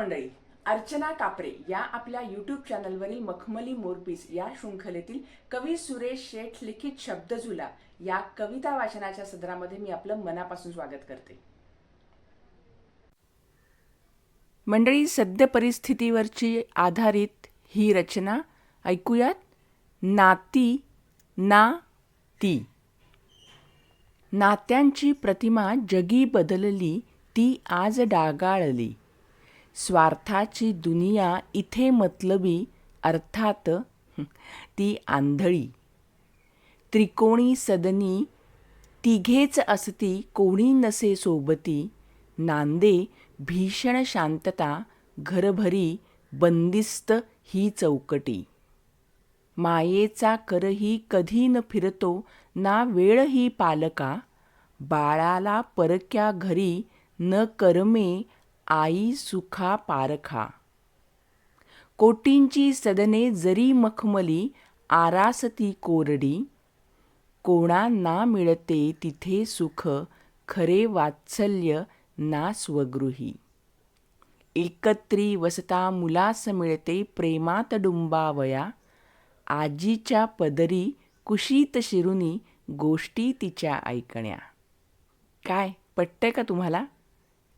मंडळी अर्चना कापरे या आपल्या यूट्यूब चॅनलवरील मखमली मोरपीस या शृंखलेतील कवी सुरेश शेठ लिखित शब्दझुला या कविता वाचनाच्या सदरामध्ये मी आपलं मनापासून स्वागत करते. मंडळी सद्य परिस्थितीवरची आधारित ही रचना ऐकूयात. नाती ना ती. नात्यांची प्रतिमा जगी बदलली ती आज डागाळली. स्वार्थाची दुनिया इथे मतलबी अर्थात ती आंधळी. त्रिकोणी सदनी तिघेच असती कोणी नसे सोबती नांदे भीषण शांतता घरभरी बंदिस्त ही चौकटी. मायेचा करही कधी न फिरतो ना वेळही पालका बाळाला परक्या घरी न करमे आई सुखा पारखा. कोटींची सदने जरी मखमली आरासती कोरडी. कोणा ना मिळते तिथे सुख खरे वात्सल्य ना स्वगृही. एकत्री वसता मुलास मिळते प्रेमात डुंबावया. आजीच्या पदरी कुशीत शिरुनी गोष्टी तिच्या ऐकण्या. काय पटतंय का तुम्हाला?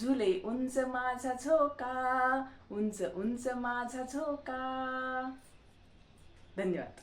झुले उंच माझा झोका उंच उंच माझा झोका धन्यवाद